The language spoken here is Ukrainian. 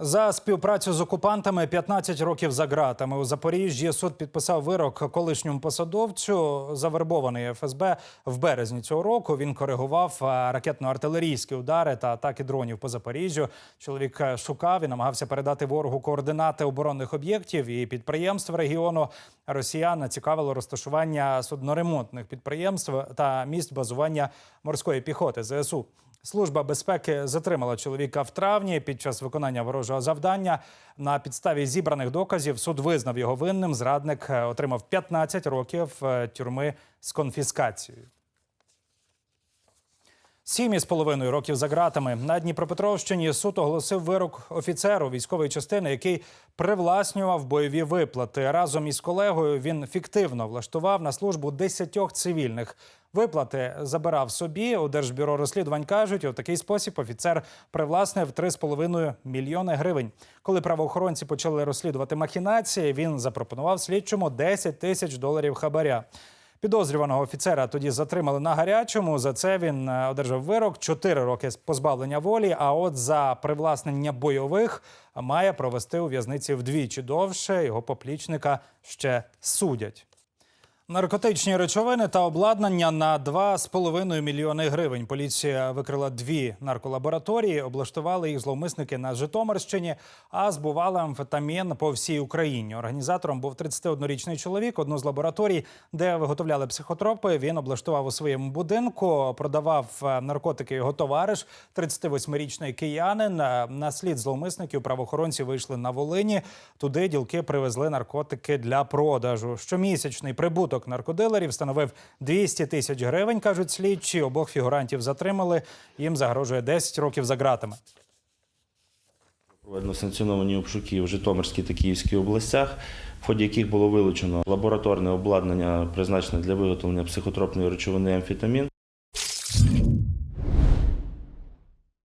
За співпрацю з окупантами 15 років за ґратами у Запоріжжі суд підписав вирок колишньому посадовцю, завербований ФСБ в березні цього року. Він коригував е, ракетно-артилерійські удари та атаки дронів по Запоріжжю. Чоловік е, шукав і намагався передати ворогу координати оборонних об'єктів і підприємств регіону. Росіян цікавило розташування судноремонтних підприємств та місць базування морської піхоти ЗСУ. Служба безпеки затримала чоловіка в травні під час виконання ворожого завдання. На підставі зібраних доказів суд визнав його винним. Зрадник е, отримав 15 років е, тюрми з конфіскацією. Сім із половиною років за ґратами на Дніпропетровщині суд оголосив вирок офіцеру військової частини, який привласнював бойові виплати. Разом із колегою він фіктивно влаштував на службу десятьох цивільних. Виплати забирав собі. У Держбюро розслідувань кажуть, у такий спосіб офіцер привласнив 3,5 мільйони гривень. Коли правоохоронці почали розслідувати махінації, він запропонував слідчому 10 тисяч доларів хабаря. Підозрюваного офіцера тоді затримали на гарячому. За це він е, одержав вирок 4 роки позбавлення волі. А от за привласнення бойових має провести у в'язниці вдвічі довше. Його поплічника ще судять. Наркотичні речовини та обладнання на 2,5 мільйони гривень. Поліція викрила дві нарколабораторії, облаштували їх зловмисники на Житомирщині, а збували амфетамін по всій Україні. Організатором був 31-річний чоловік. Одну з лабораторій, де виготовляли психотропи, він облаштував у своєму будинку, продавав е, наркотики його товариш, 38-річний киянин. Е, На слід зловмисників правоохоронці вийшли на Волині. Туди ділки привезли наркотики для продажу. Щомісячний прибуток наркодилерів становив 200 тисяч гривень, кажуть слідчі. Обох фігурантів затримали. Їм загрожує 10 років за ґратами. Проведено санкціоновані обшуки в Житомирській та Київській областях, в ході яких було вилучено лабораторне обладнання, призначене для виготовлення психотропної речовини амфетамін.